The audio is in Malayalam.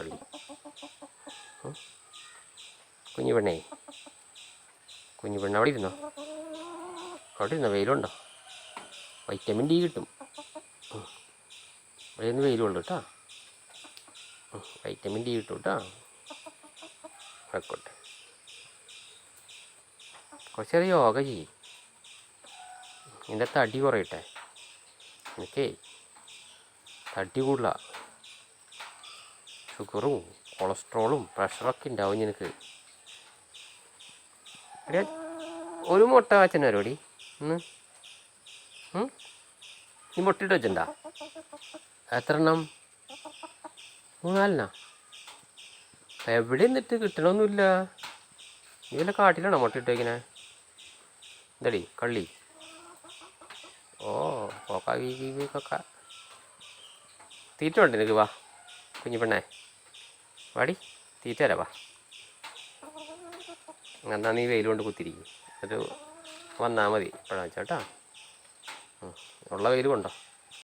കള്ളി ഉം. കുഞ്ഞു പെണ്ണേ കുഞ്ഞു പെണ്ണ് അവിടെ ഇരുന്നോ? അവിടെ ഇരുന്നോ? വെയിലുണ്ടോ? വൈറ്റമിൻ ഡി കിട്ടും. അവിടെ നിന്ന് വെയിലുണ്ട് കേട്ടോ വൈറ്റമിൻ ഡി കിട്ടും കേട്ടോ ആയിക്കോട്ടെ. കുറച്ചേരം യോഗ ചെയ്യ്. നിന്റെ തടി കുറയട്ടെ. എനിക്കേ തടി കൂടുതല. ഷുഗറും കൊളസ്ട്രോളും പ്രഷറൊക്കെ ഉണ്ടാവും നിനക്ക്. എടാ, ഒരു മുട്ട വാച്ചന വരോടി ഇന്ന്? നീ മുട്ടിട്ട് വെച്ചിട്ടുണ്ടാ? എത്ര എണ്ണം മൂന്നാലെണ്ണ? എവിടെ നിന്നിട്ട് കിട്ടണമൊന്നുമില്ല നീ വല്ല കാട്ടിലാണോ മുട്ടിട്ട് വയ്ക്കണേ എന്തടി കള്ളി. ഓ കൊക്ക വീ കൊക്ക. തീറ്റ ഉണ്ട് നിനക്ക്? വാ കുഞ്ഞു പെണ്ണേ. വാടി തീറ്റ തരാം വാ. എന്നാ നീ വെയിൽ കൊണ്ട് കുത്തിരിക്കും ഒരു വന്നാൽ മതി ഇപ്പോഴാണ് വെച്ചാ ഉള്ള വെയിൽ കൊണ്ടോ.